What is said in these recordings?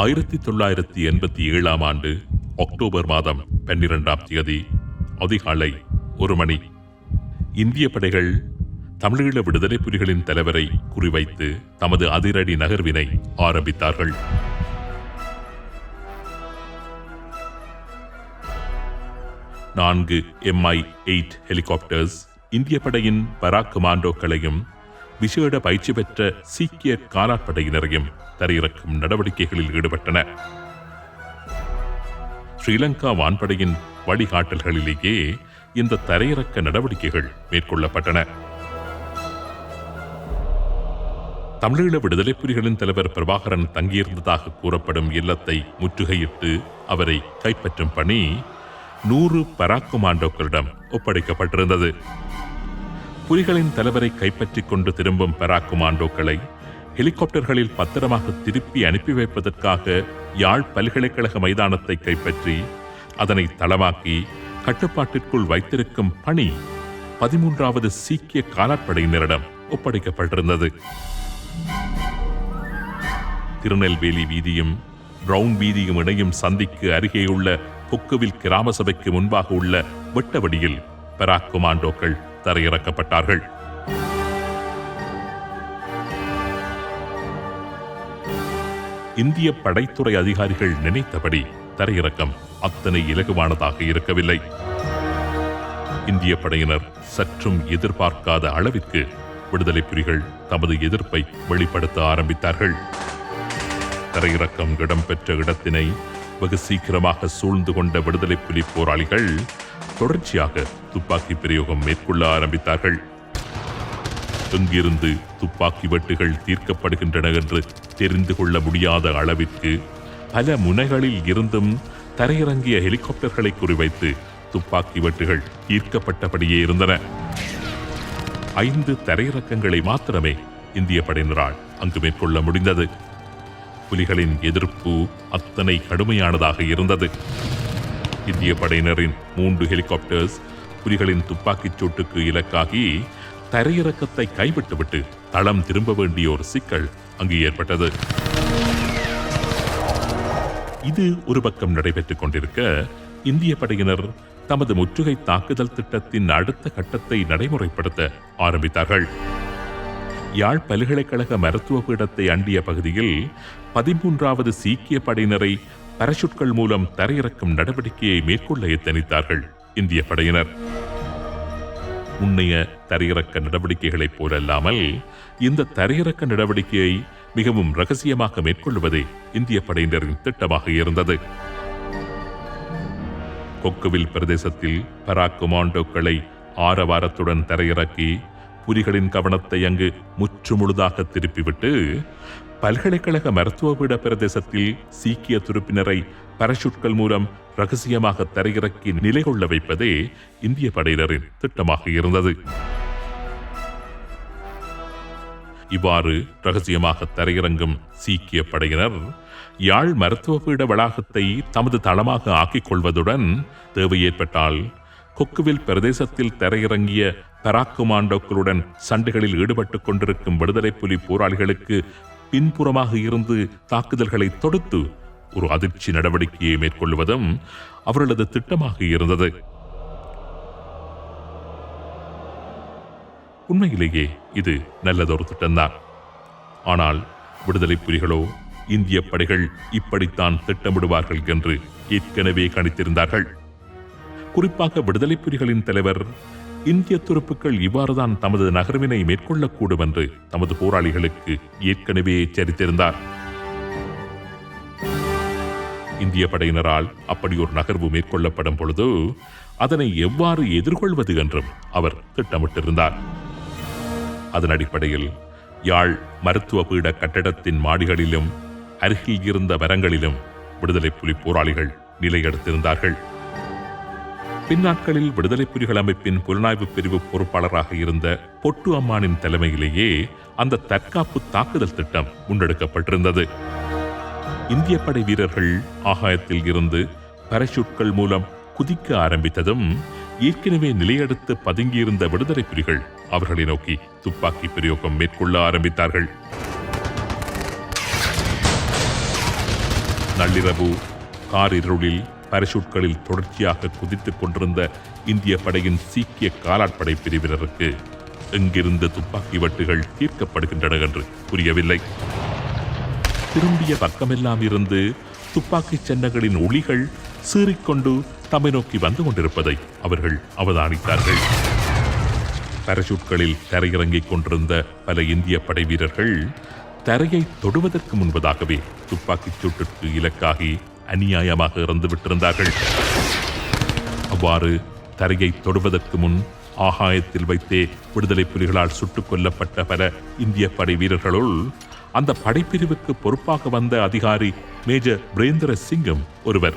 ஆயிரத்தி தொள்ளாயிரத்தி எண்பத்தி ஏழாம் ஆண்டு அக்டோபர் மாதம் பன்னிரெண்டாம் தேதி அதிகாலை ஒரு மணி. இந்திய படைகள் தமிழீழ விடுதலை புலிகளின் தலைவரை குறிவைத்து தமது அதிரடி நகர்வினை ஆரம்பித்தார்கள். நான்கு எம்ஐ எயிட் ஹெலிகாப்டர்ஸ் இந்திய படையின் பராக் கமாண்டோக்களையும் விசேட பயிற்சி பெற்ற சீக்கிய காலாட்படையினரையும் தரையிறக்கும் நடவடிக்கைகளில் ஈடுபட்டன. ஸ்ரீலங்கா வான்படையின் வழிகாட்டல்களிலேயே இந்த தரையிறக்க நடவடிக்கைகள் மேற்கொள்ளப்பட்டன. தமிழீழ விடுதலை புலிகளின் தலைவர் பிரபாகரன் தங்கியிருந்ததாக கூறப்படும் இல்லத்தை முற்றுகையிட்டு அவரை கைப்பற்றும் பணி நூறு பராக்குமாண்டோக்களிடம் ஒப்படைக்கப்பட்டிருந்தது. புலிகளின் தலைவரை கைப்பற்றிக் கொண்டு திரும்பும் பராக்குமாண்டோக்களை ஹெலிகாப்டர்களில் பத்திரமாக திருப்பி அனுப்பி வைப்பதற்காக யாழ் பல்கலைக்கழக மைதானத்தை கைப்பற்றி அதனை தளமாக்கி கட்டுப்பாட்டிற்குள் வைத்திருக்கும் பணி பதிமூன்றாவது சீக்கிய காலாட்படையினரிடம் ஒப்படைக்கப்பட்டிருந்தது. திருநெல்வேலி வீதியும் பிரவுன் வீதியும் இணையும் சந்திக்கு அருகேயுள்ள கொக்குவில் கிராம சபைக்கு முன்பாக உள்ள வெட்டவடியில் பெராக் குமாண்டோக்கள் தரையிறக்கப்பட்டார்கள் இந்திய படைத்துறை அதிகாரிகள் நினைத்தபடி தரையிறக்கம் அத்தனை இலகுவானதாக இருக்கவில்லை. இந்திய படையினர் சற்றும் எதிர்பார்க்காத அளவிற்கு விடுதலை புலிகள் தமது எதிர்ப்பை வெளிப்படுத்த ஆரம்பித்தார்கள். தரையிறக்கம் இடம்பெற்ற இடத்தினை வெகு சீக்கிரமாக சூழ்ந்து கொண்ட விடுதலை புலி போராளிகள் தொடர்ச்சியாக துப்பாக்கி பிரயோகம் மேற்கொள்ள ஆரம்பித்தார்கள். எங்கிருந்து துப்பாக்கி வெட்டுகள் தீர்க்கப்படுகின்றன என்று தெரிந்து கொள்ள முடியாத அளவிற்கு பல முனைகளில் இருந்தும் தரையிறங்கிய ஹெலிகாப்டர்களை குறிவைத்து துப்பாக்கி வெட்டுகள் ஈர்க்கப்பட்டபடியே இருந்தன. ஐந்து தரையிறக்கங்களை மாத்திரமே இந்திய படையினரால் அங்கு மேற்கொள்ள முடிந்தது. புலிகளின் எதிர்ப்பு அத்தனை கடுமையானதாக இருந்தது. இந்திய படையினரின் மூன்று ஹெலிகாப்டர்ஸ் புலிகளின் துப்பாக்கிச் சூட்டுக்கு இலக்காகி தரையிறக்கத்தை கைவிட்டுவிட்டு தளம் திரும்ப வேண்டிய ஒரு சிக்கல் அங்கு ஏற்பட்டது. இது ஒரு பக்கம் நடைபெற்றுக் கொண்டிருக்க இந்திய படையினர் தமது முற்றுகை தாக்குதல் திட்டத்தின் அடுத்த கட்டத்தை நடைமுறைப்படுத்த ஆரம்பித்தார்கள். யாழ் பல்கலைக்கழக மருத்துவ பீடத்தை அண்டிய பகுதியில் பதிமூன்றாவது சீக்கிய படையினரை பரசுட்கள் மூலம் தரையிறக்கும் நடவடிக்கையை மேற்கொள்ள எத்தனித்தார்கள்? இந்திய படையினர். முன்னைய தரையிறக்க நடவடிக்கைகளைப் போலல்லாமல் இந்த தரையிறக்க நடவடிக்கையை மிகவும் ரகசியமாக மேற்கொள்வதே இந்திய படையினரின் திட்டமாக இருந்தது. கொக்குவில் பிரதேசத்தில் பராக் கொமாண்டோக்களை ஆரவாரத்துடன் தரையிறக்கி புலிகளின் கவனத்தை அங்கு முற்றுமுழுதாக திருப்பிவிட்டு பல்கலைக்கழக மருத்துவ பீட பிரதேசத்தில் சீக்கிய துருப்பினரை பரஷூட்கள் மூலம் ரகசியமாக தரையிறக்கி நிலை கொள்ள வைப்பதே இந்திய படையினரின் திட்டமாக இருந்தது. இவ்வாறு ரகசியமாக தரையிறங்கும் சீக்கிய படையினர் யாழ் மருத்துவ பீட வளாகத்தை தமது தளமாக ஆக்கிக் கொள்வதுடன் தேவை ஏற்பட்டால் கொக்குவில் பிரதேசத்தில் தரையிறங்கிய பராக்குமாண்டோக்களுடன் சண்டைகளில் ஈடுபட்டுக் கொண்டிருக்கும் விடுதலை புலி போராளிகளுக்கு பின்புறமாக இருந்து தாக்குதல்களை தொடுத்து ஒரு அதிர்ச்சி நடவடிக்கையை மேற்கொள்வதும் அவர்களது திட்டமாக இருந்தது. உண்மையிலேயே இது நல்லதொரு திட்டம்தான். ஆனால் விடுதலை புலிகளோ இந்திய படைகள் இப்படித்தான் திட்டமிடுவார்கள் என்று ஏற்கனவே கணித்திருந்தார்கள். குறிப்பாக விடுதலை புலிகளின் தலைவர் இந்திய துருப்புக்கள் இவ்வாறுதான் தமது நகர்வினை மேற்கொள்ளக்கூடும் என்று தமது போராளிகளுக்கு ஏற்கனவே எச்சரித்திருந்தார். இந்திய படையினரால் அப்படி ஒரு நகர்வு மேற்கொள்ளப்படும் பொழுது அதனை எவ்வாறு எதிர்கொள்வது என்றும் அவர் திட்டமிட்டிருந்தார். அதன் அடிப்படையில் யாழ் மருத்துவ பீட கட்டடத்தின் மாடிகளிலும் அருகில் இருந்த மரங்களிலும் விடுதலை புலி போராளிகள் நிலையெடுத்திருந்தார்கள். பின்னாட்களில் விடுதலை புலிகள் அமைப்பின் புலனாய்வு பிரிவு பொறுப்பாளராக இருந்த பொட்டு அம்மானின் தலைமையிலேயே அந்த தற்காப்பு தாக்குதல் திட்டம் முன்னெடுக்கப்பட்டிருந்தது. இந்திய படை வீரர்கள் ஆகாயத்தில் இருந்து பரஷூட்கள் மூலம் குதிக்க ஆரம்பித்ததும் ஏற்கனவே நிலையெடுத்து பதுங்கியிருந்த விடுதலை புலிகள் அவர்களை நோக்கி துப்பாக்கி பிரயோகம் மேற்கொள்ள ஆரம்பித்தார்கள். நள்ளிரவு காரிருளில் பாராசூட்களில் தொடர்ச்சியாக குதித்துக் கொண்டிருந்த இந்திய படையின் சீக்கிய காலாட்படை பிரிவினருக்கு எங்கிருந்த துப்பாக்கி வெட்டுகள் தீர்க்கப்படுகின்றன என்று புரியவில்லை. திரும்பிய பக்கமெல்லாம் இருந்து துப்பாக்கிச் சென்னங்களின் ஒளிகள் சீறிக்கொண்டு தம்மை நோக்கி வந்து கொண்டிருப்பதை அவர்கள் அவதானித்தார்கள். பாராசூட்களில் தரையிறங்கிக் கொண்டிருந்த பல இந்திய படை வீரர்கள் தரையை தொடுவதற்கு முன்பதாகவே துப்பாக்கிச் சூட்டிற்கு இலக்காகி அநியாயமாக இறந்து விட்டிருந்தார்கள். அவ்வாறு தரையை தொடுவதற்கு முன் ஆகாயத்தில் வைத்தே விடுதலை புலிகளால் சுட்டுக் கொல்லப்பட்ட பல இந்திய படை வீரர்களுள் அந்த படைப்பிரிவுக்கு பொறுப்பாக வந்த அதிகாரி மேஜர் பிரேந்திர சிங்கம் ஒருவர்.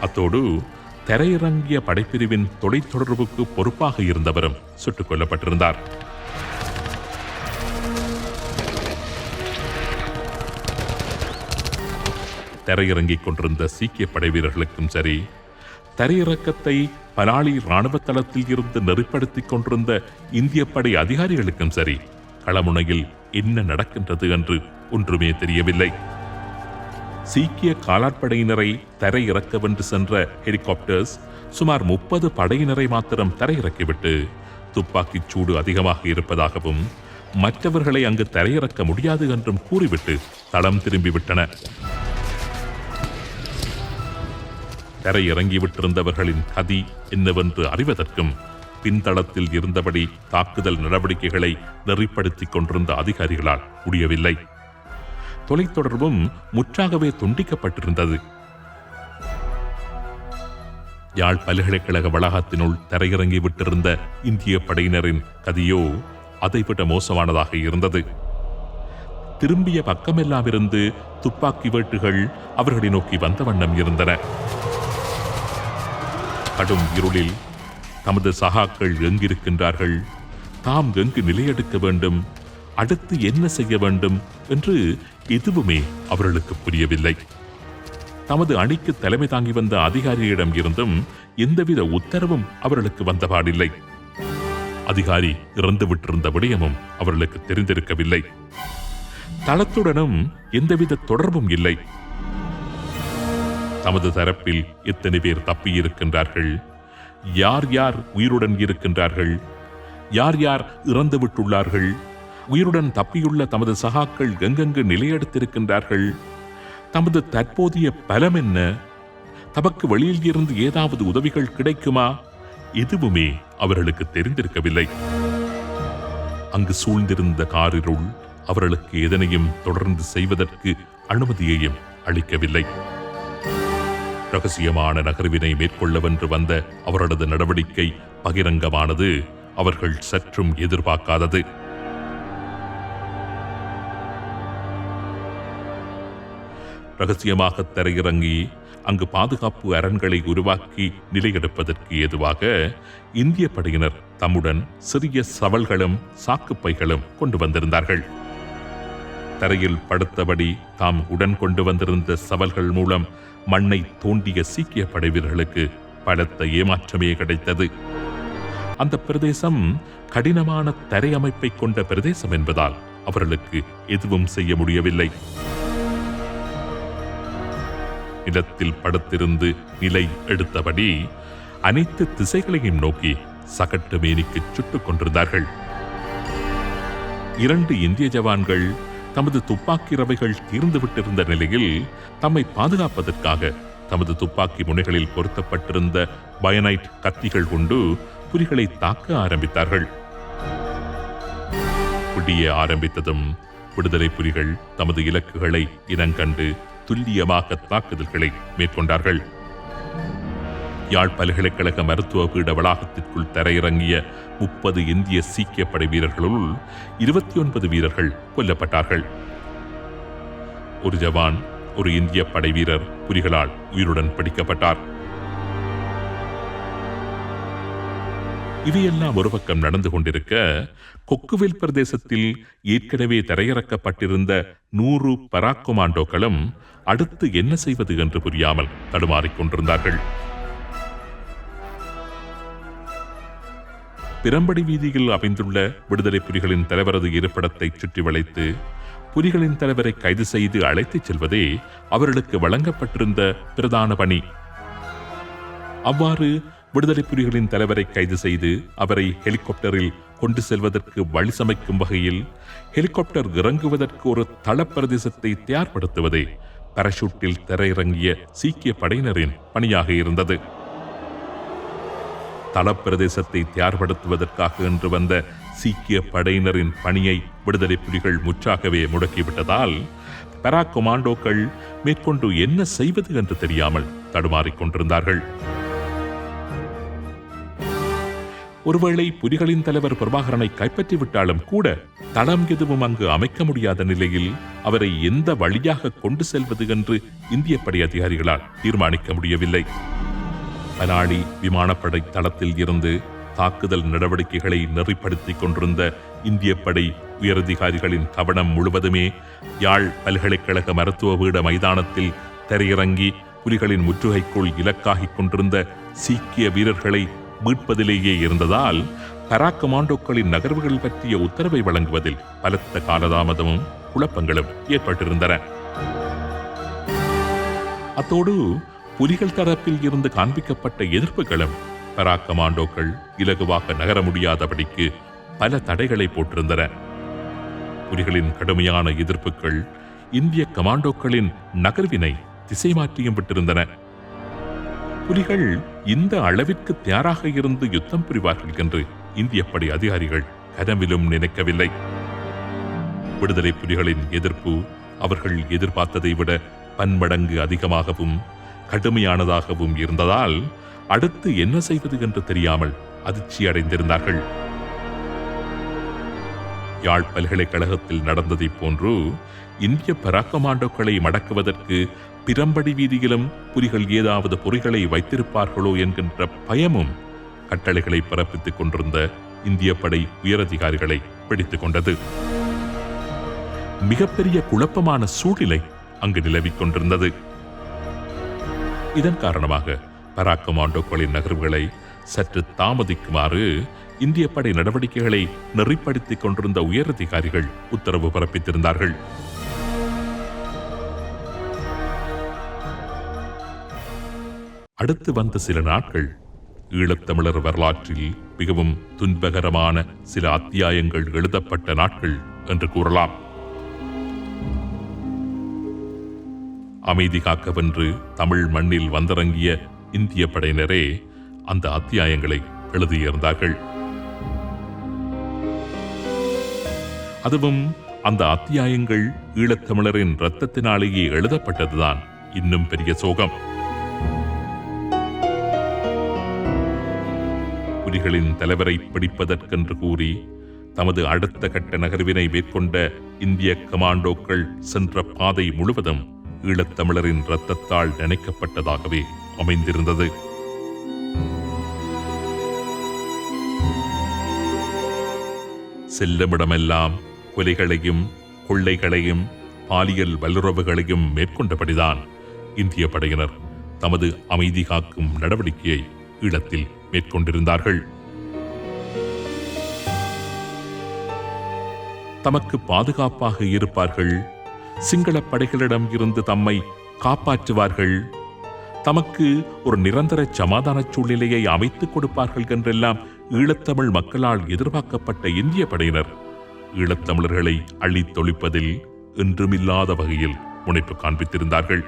அத்தோடு தரையிறங்கிய படைப்பிரிவின் தொலைத்தொடர்புக்கு பொறுப்பாக இருந்தவரும் சுட்டுக் கொல்லப்பட்டிருந்தார். தரையிறங்கிக் கொண்டிருந்த சீக்கிய படை வீரர்களுக்கும் சரி தரையிறக்கத்தை பலாளி இராணுவ தளத்தில் இருந்து நெறிப்படுத்திக் கொண்டிருந்த இந்திய படை அதிகாரிகளுக்கும் சரி களமுனையில் என்ன நடக்கின்றது என்று ஒன்றுமே தெரியவில்லை. சீக்கிய காலாட்படையினரை தரையிறக்கவென்று சென்ற ஹெலிகாப்டர்ஸ் சுமார் முப்பது படையினரை மாத்திரம் தரையிறக்கிவிட்டு துப்பாக்கிச் சூடு அதிகமாக இருப்பதாகவும் மற்றவர்களை அங்கு தரையிறக்க முடியாது என்றும் கூறிவிட்டு தளம் திரும்பிவிட்டன. தரையிறங்கிவிட்டிருந்தவர்களின் கதி என்னவென்று அறிவதற்கும் பின்தளத்தில் இருந்தபடி தாக்குதல் நடவடிக்கைகளை நெறிப்படுத்திக் கொண்டிருந்த அதிகாரிகளால் முடியவில்லை. தொலைத்தொடர்பும் முற்றாகவே துண்டிக்கப்பட்டிருந்தது. யாழ் பல்கலைக்கழக வளாகத்தினுள் தரையிறங்கி விட்டிருந்த இந்திய படையினரின் கதியோ அதைவிட மோசமானதாக இருந்தது. திரும்பிய பக்கமெல்லாம் இருந்து துப்பாக்கி வேட்டுகள் அவர்களை நோக்கி வந்த வண்ணம் இருந்தன. கடும் இருளில் தமது சகாக்கள் எங்கிருக்கின்றார்கள்? தாம் எங்கு நிலையெடுக்க வேண்டும்? அடுத்து என்ன செய்ய வேண்டும்? என்று எதுவுமே அவர்களுக்கு புரியவில்லை. தமது அணிக்கு தலைமை தாங்கி வந்த அதிகாரியிடம் இருந்தும் எந்தவித உத்தரவும் அவர்களுக்கு வந்தபாடில்லை. அதிகாரி இறந்து விட்டிருந்த விடயமும் அவர்களுக்கு தெரிந்திருக்கவில்லை. தளத்துடனும் எந்தவித தொடர்பும் இல்லை. தமது தரப்பில் எத்தனை பேர் தப்பியிருக்கின்றார்கள்? யார் யார் உயிருடன் இருக்கின்றார்கள்? யார் யார் இறந்து விட்டுள்ளார்கள்? உயிருடன் தப்பியுள்ள தமது சகாக்கள் எங்கெங்கு நிலையெடுத்திருக்கின்றார்கள்? தமது தற்போதைய பலம் என்ன? தமக்கு வெளியில் இருந்து ஏதாவது உதவிகள் கிடைக்குமா? எதுவுமே அவர்களுக்கு தெரிந்திருக்கவில்லை. அங்கு சூழ்ந்திருந்த காரிருள் அவர்களுக்கு எதனையும் தொடர்ந்து செய்வதற்கு அனுமதியையும் அளிக்கவில்லை. ரகசியமான நகர்வினை மேற்கொள்ளவென்று வந்த அவரது நடவடிக்கை பகிரங்கமானது அவர்கள் சற்றும் எதிர்பார்க்காதது. ரகசியமாக தரையிறங்கி அங்கு பாதுகாப்பு அரண்களை உருவாக்கி நிலையெடுப்பதற்கு ஏதுவாக இந்திய படையினர் தம்முடன் சிறிய சவல்களும் சாக்குப்பைகளும் கொண்டு வந்திருந்தார்கள். தரையில் படுத்தபடி தாம் உடன் கொண்டு வந்திருந்த சவல்கள் மூலம் மண்ணை தோண்டிய சீக்கிய படைவீரர்களுக்கு பலத்த ஏமாற்றமே கிடைத்தது. அந்த பிரதேசம் கடினமான தரை அமைப்பை கொண்ட பிரதேசம் என்பதால் அவர்களுக்கு எதுவும் செய்ய முடியவில்லை. நிலத்தில் படுத்திருந்து நிலை எடுத்தபடி அனைத்து திசைகளையும் நோக்கி சகட்டு மேனிக்கு சுட்டுக் கொண்டிருந்தார்கள். இரண்டு இந்திய ஜவான்கள் தமது துப்பாக்கி ரவைகள் தீர்ந்துவிட்டிருந்த நிலையில் தம்மை பாதுகாப்பதற்காக தமது துப்பாக்கி முனைகளில் பொருத்தப்பட்டிருந்த பயனைட் கத்திகள் கொண்டு புலிகளை தாக்க ஆரம்பித்தார்கள். புடிய ஆரம்பித்ததும் விடுதலை புலிகள் தமது இலக்குகளை இனங்கண்டு துல்லியமாக தாக்குதல்களை மேற்கொண்டார்கள். யாழ் பல்கலைக்கழக மருத்துவ பீட வளாகத்திற்குள் தரையிறங்கிய முப்பது இந்திய சீக்கிய படை வீரர்களுள் இருபத்தி ஒன்பது வீரர்கள் கொல்லப்பட்டார்கள். ஒரு ஜவான் ஒரு இந்திய படை வீரர் புலிகளால் உயிருடன் பிடிக்கப்பட்டார். இவையெல்லாம் ஒரு பக்கம் நடந்து கொண்டிருக்க கொக்குவில் பிரதேசத்தில் ஏற்கனவே தரையிறக்கப்பட்டிருந்த நூறு பராக்குமாண்டோக்களும் அடுத்து என்ன செய்வது என்று புரியாமல் தடுமாறிக் கொண்டிருந்தார்கள். பிரம்படி வீதியில் அமைந்துள்ள விடுதலை புலிகளின் தலைவரது இருப்பிடத்தை சுற்றி வளைத்து புலிகளின் தலைவரை கைது செய்து அழைத்துச் செல்வதே அவர்களுக்கு வழங்கப்பட்டிருந்த பிரதான பணி. அவ்வாறு விடுதலை புலிகளின் தலைவரை கைது செய்து அவரை ஹெலிகாப்டரில் கொண்டு செல்வதற்கு வழி சமைக்கும் வகையில் ஹெலிகாப்டர் இறங்குவதற்கு ஒரு தள பிரதேசத்தை தயார்படுத்துவதே பரஷூட்டில் தரையிறங்கிய சீக்கிய படையினரின் பணியாக இருந்தது. தளப்பிரதேசத்தை தயார்படுத்துவதற்காக என்று வந்த சீக்கிய படையினரின் பணியை விடுதலை புலிகள் முற்றாகவே முடக்கிவிட்டதால் பெரா கொமாண்டோக்கள் மேற்கொண்டு என்ன செய்வது என்று தெரியாமல் தடுமாறிக் கொண்டிருந்தார்கள். ஒருவேளை புலிகளின் தலைவர் பிரபாகரனை கைப்பற்றி விட்டாலும் கூட தளம் எதுவும் அங்கு அமைக்க முடியாத நிலையில் அவரை எந்த வழியாக கொண்டு செல்வது என்று இந்திய படை அதிகாரிகளால் தீர்மானிக்க முடியவில்லை. பலாடி விமானப்படை தளத்தில் இருந்து தாக்குதல் நடவடிக்கைகளை நெறிப்படுத்திக் கொண்டிருந்த இந்திய படை உயரதிகாரிகளின் கவனம் முழுவதுமே யாழ் பல்கலைக்கழக மருத்துவ வீட மைதானத்தில் தரையிறங்கி புலிகளின் முற்றுகைக்குள் இலக்காகிக் கொண்டிருந்த சீக்கிய வீரர்களை மீட்பதிலேயே இருந்ததால் பராக்கமாண்டோக்களின் நகர்வுகள் பற்றிய உத்தரவை வழங்குவதில் பலத்த காலதாமதமும் குழப்பங்களும் ஏற்பட்டிருந்தன. அத்தோடு புலிகள் தரப்பில் இருந்து காண்பிக்கப்பட்ட எதிர்ப்புகளும் பரா கமாண்டோக்கள் இலகுவாக நகர முடியாதபடிக்கு பல தடைகளை போட்டிருந்தன. புலிகளின் கடுமையான எதிர்ப்புகள் இந்திய கமாண்டோக்களின் நகர்வினை திசை மாற்றியும் விட்டிருந்தன. புலிகள் இந்த அளவிற்கு தயாராக இருந்து யுத்தம் புரிவார்கள் என்று இந்திய படை அதிகாரிகள் கனவிலும் நினைக்கவில்லை. விடுதலை புலிகளின் எதிர்ப்பு அவர்கள் எதிர்பார்த்ததை விட பன்மடங்கு அதிகமாகவும் கடுமையானதாகவும் இருந்ததால் அடுத்து என்ன செய்வது என்று தெரியாமல் அதிர்ச்சி அடைந்திருந்தார்கள் யாழ் பல்கலைக்கழகத்தில் நடந்ததைப் போன்று இந்திய பராக்கமாண்டோக்களை மடக்குவதற்கு பிரம்படி வீதியிலும் புலிகள் ஏதாவது பொறிகளை வைத்திருப்பார்களோ என்கின்ற பயமும் கட்டளைகளை பிறப்பித்துக் கொண்டிருந்த இந்திய படை உயரதிகாரிகளை பிடித்துக் கொண்டது. மிகப்பெரிய குழப்பமான சூழ்நிலை அங்கு நிலவிக் கொண்டிருந்தது. இதன் காரணமாக பராக்கமாண்டோக்களின் நகர்வுகளை சற்று தாமதிக்குமாறு இந்திய படை நடவடிக்கைகளை நெறிப்படுத்திக் கொண்டிருந்த உயரதிகாரிகள் உத்தரவு பிறப்பித்திருந்தார்கள். அடுத்து வந்த சில நாட்கள் ஈழத்தமிழர் வரலாற்றில் மிகவும் துன்பகரமான சில அத்தியாயங்கள் எழுதப்பட்ட நாட்கள் என்று கூறலாம். அமைதி காக்கவென்று தமிழ் மண்ணில் வந்திறங்கிய இந்திய படையினரே அந்த அத்தியாயங்களை எழுதியிருந்தார்கள். அதுவும் அந்த அத்தியாயங்கள் ஈழத்தமிழரின் இரத்தத்தினாலேயே எழுதப்பட்டதுதான் இன்னும் பெரிய சோகம். புலிகளின் தலைவரை பிடிப்பதற்கென்று கூறி தமது அடுத்த கட்ட நகர்வினை மேற்கொண்ட இந்திய கமாண்டோக்கள் சென்ற பாதை முழுவதும் ஈழத்தமிழரின் இரத்தத்தால் நினைக்கப்பட்டதாகவே அமைந்திருந்தது. செல்லுமிடமெல்லாம் கொலைகளையும் கொள்ளைகளையும் பாலியல் வல்லுறவுகளையும் மேற்கொண்டபடிதான் இந்திய படையினர் தமது அமைதி காக்கும் நடவடிக்கையை ஈழத்தில் மேற்கொண்டிருந்தார்கள். தமக்கு பாதுகாப்பாக இருப்பார்கள் சிங்கள படைகளிடம் இருந்து தம்மை காப்பாற்றுவார்கள். தமக்கு ஒரு நிரந்தர சமாதான சூழ்நிலையை அமைத்துக் கொடுப்பார்கள் என்றெல்லாம் ஈழத்தமிழ் மக்களால் எதிர்பார்க்கப்பட்ட இந்திய படையினர். ஈழத்தமிழர்களை அழித்தொழிப்பதில் என்றுமில்லாத வகையில் முனைப்பு காண்பித்திருந்தார்கள்.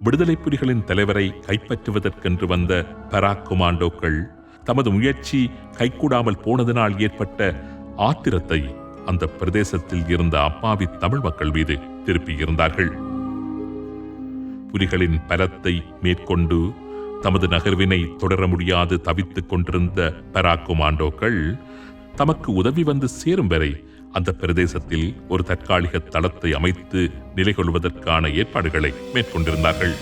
விடுதலை புலிகளின் தலைவரை கைப்பற்றுவதற்கென்று வந்த பராக் குமாண்டோக்கள் தமது முயற்சி கைகூடாமல் போனதனால் ஏற்பட்ட ஆத்திரத்தை அந்த பிரதேசத்தில் இருந்த அப்பாவி தமிழ் மக்கள் மீது திருப்பியிருந்தார்கள் புலிகளின் பலத்தை மேற்கொண்டு தமது நகர்வினை தொடர முடியாது தவித்துக் கொண்டிருந்த பராக்குமாண்டோக்கள் தமக்கு உதவி வந்து சேரும் வரை அந்த பிரதேசத்தில் ஒரு தற்காலிக தளத்தை அமைத்து நிலை கொள்வதற்கான ஏற்பாடுகளை மேற்கொண்டிருந்தார்கள்.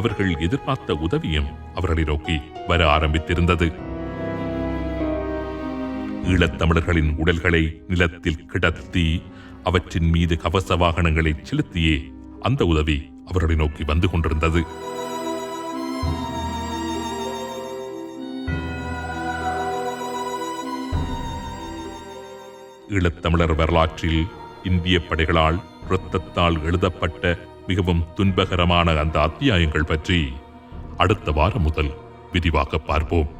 அவர்கள் எதிர்பார்த்த உதவியும் அவர்களை நோக்கி வர ஆரம்பித்திருந்தது. ஈழத்தமிழர்களின் உடல்களை நிலத்தில் கிடத்தி அவற்றின் மீது கவச வாகனங்களை செலுத்தியே அந்த உதவி அவர்களை நோக்கி வந்து கொண்டிருந்தது. ஈழத்தமிழர் வரலாற்றில் இந்திய படைகளால் இரத்தத்தால் எழுதப்பட்ட மிகவும் துன்பகரமான அந்த அத்தியாயங்கள் பற்றி அடுத்த வாரம் முதல் விரிவாக பார்ப்போம்.